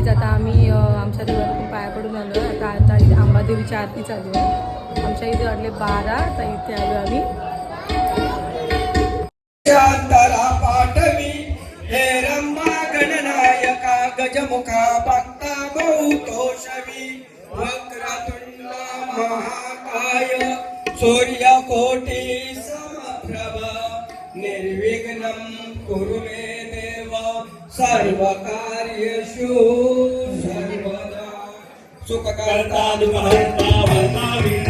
Guys आता आम्ही आमच्या देवाला पाया पडून आलो आता आता आंबादेवीची आरती चालू आहे. आमच्या इथे वाटले बारा तर इथे आलो आम्ही. सर्वकार्येषु सर्वदा सुखकर्ता दुःखहर्ता वर्ता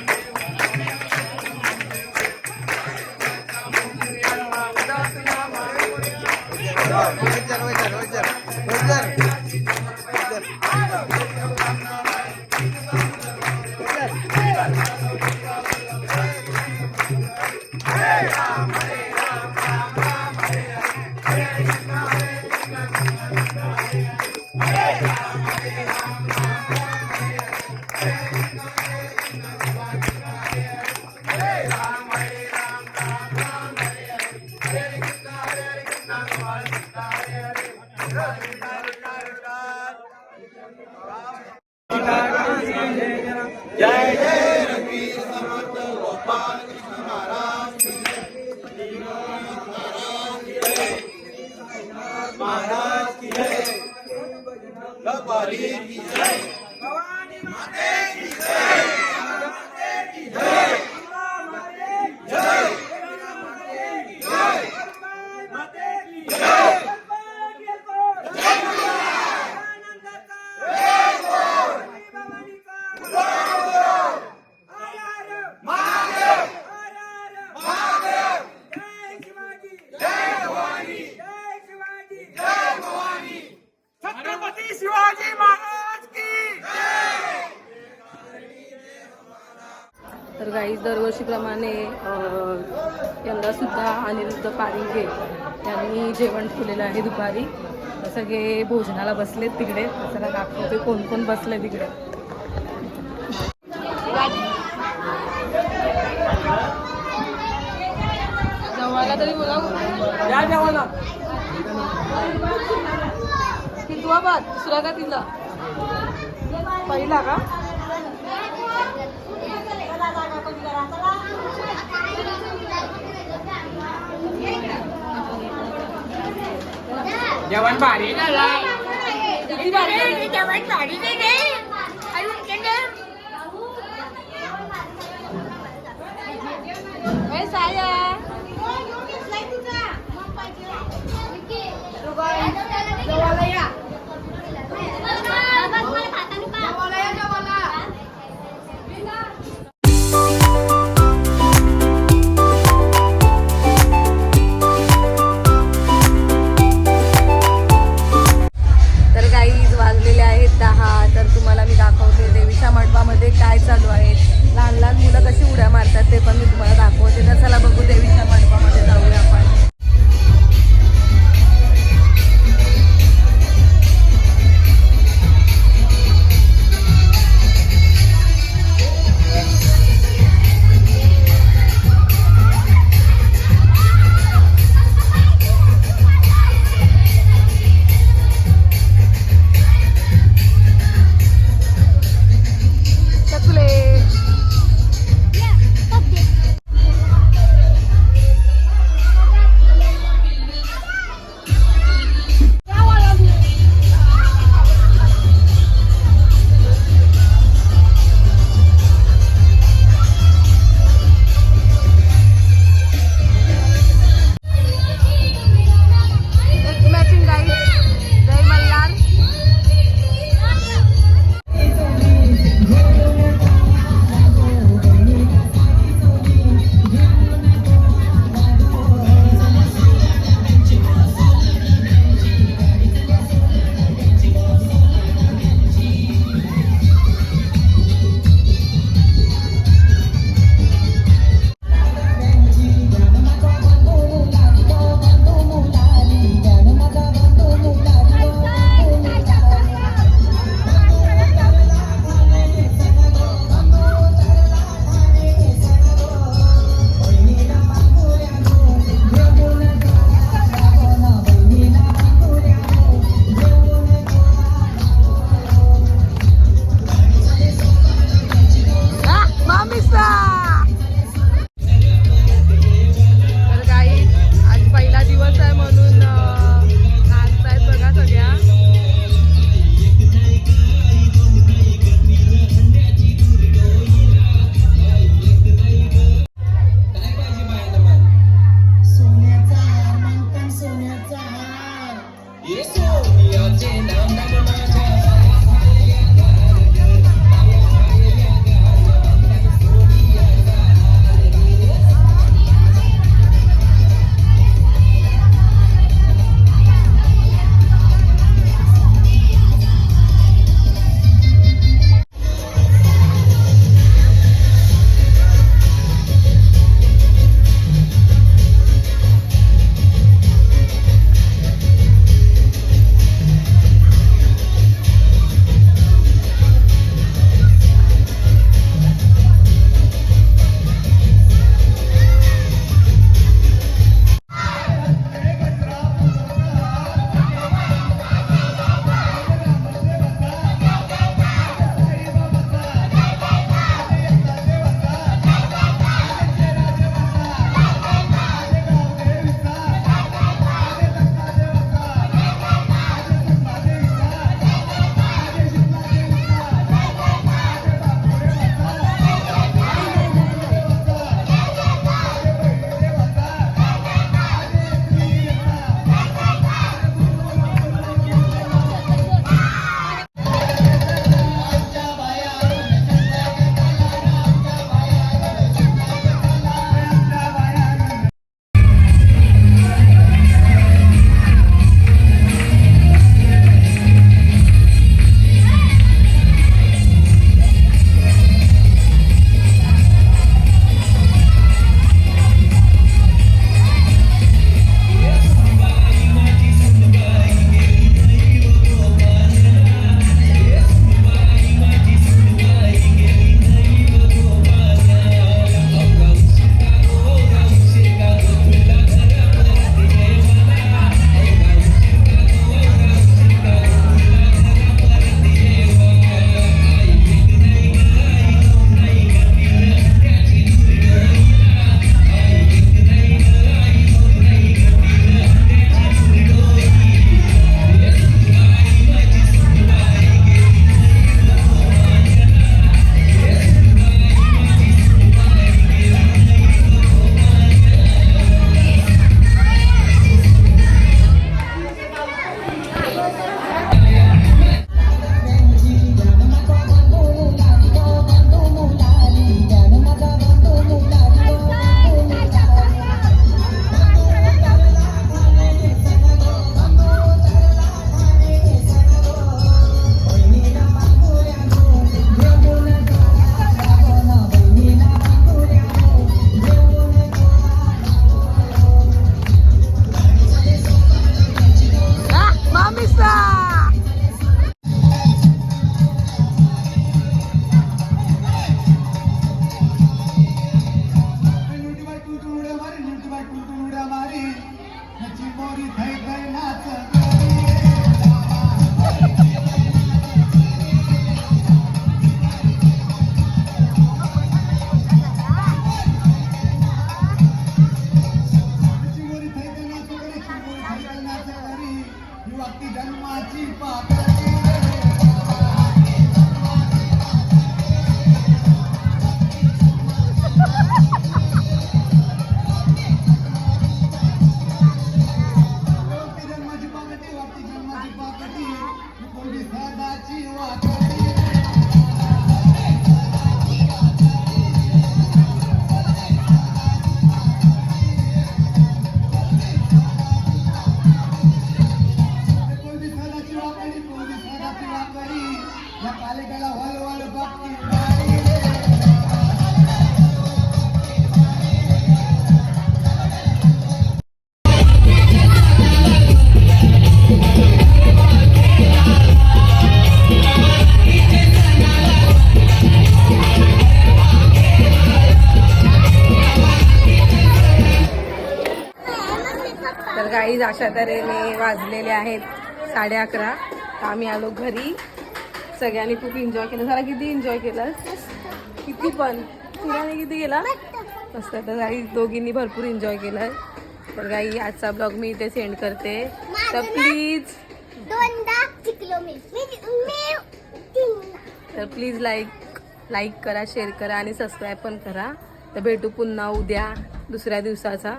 Roger, Roger, Roger, Roger. Chhatrapati दरवर्षीप्रमाणे अं, यंदा सुद्धा अनिरुद्ध पारिंगे यांनी जेवण ठेवलेलं आहे दुपारी. सगळे भोजनाला बसलेत तिकडे. चला दाखवते कोण कोण बसले तिकडे. जेवायला तरी बोला. या जेवायला. कितवा भात दुसरा का तिला पहिला का जेवण भारी किती भारी झालं? ए, या काही अशा तऱ्हेने वाजलेले आहेत साडे अकरा. तर आम्ही आलो घरी. सगळ्यांनी खूप एन्जॉय केलं. जरा किती एन्जॉय केलं? किती पण. तुला किती केला मस्त. तर काही दोघींनी भरपूर एन्जॉय केलं. तर काही आजचा ब्लॉग मी इथे सेंड करते. तर प्लीज तर प्लीज लाईक लाईक करा शेअर करा आणि सबस्क्राईब पण करा. तर भेटू पुन्हा उद्या दुसऱ्या दिवसाचा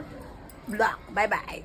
ब्लॉग बाय बाय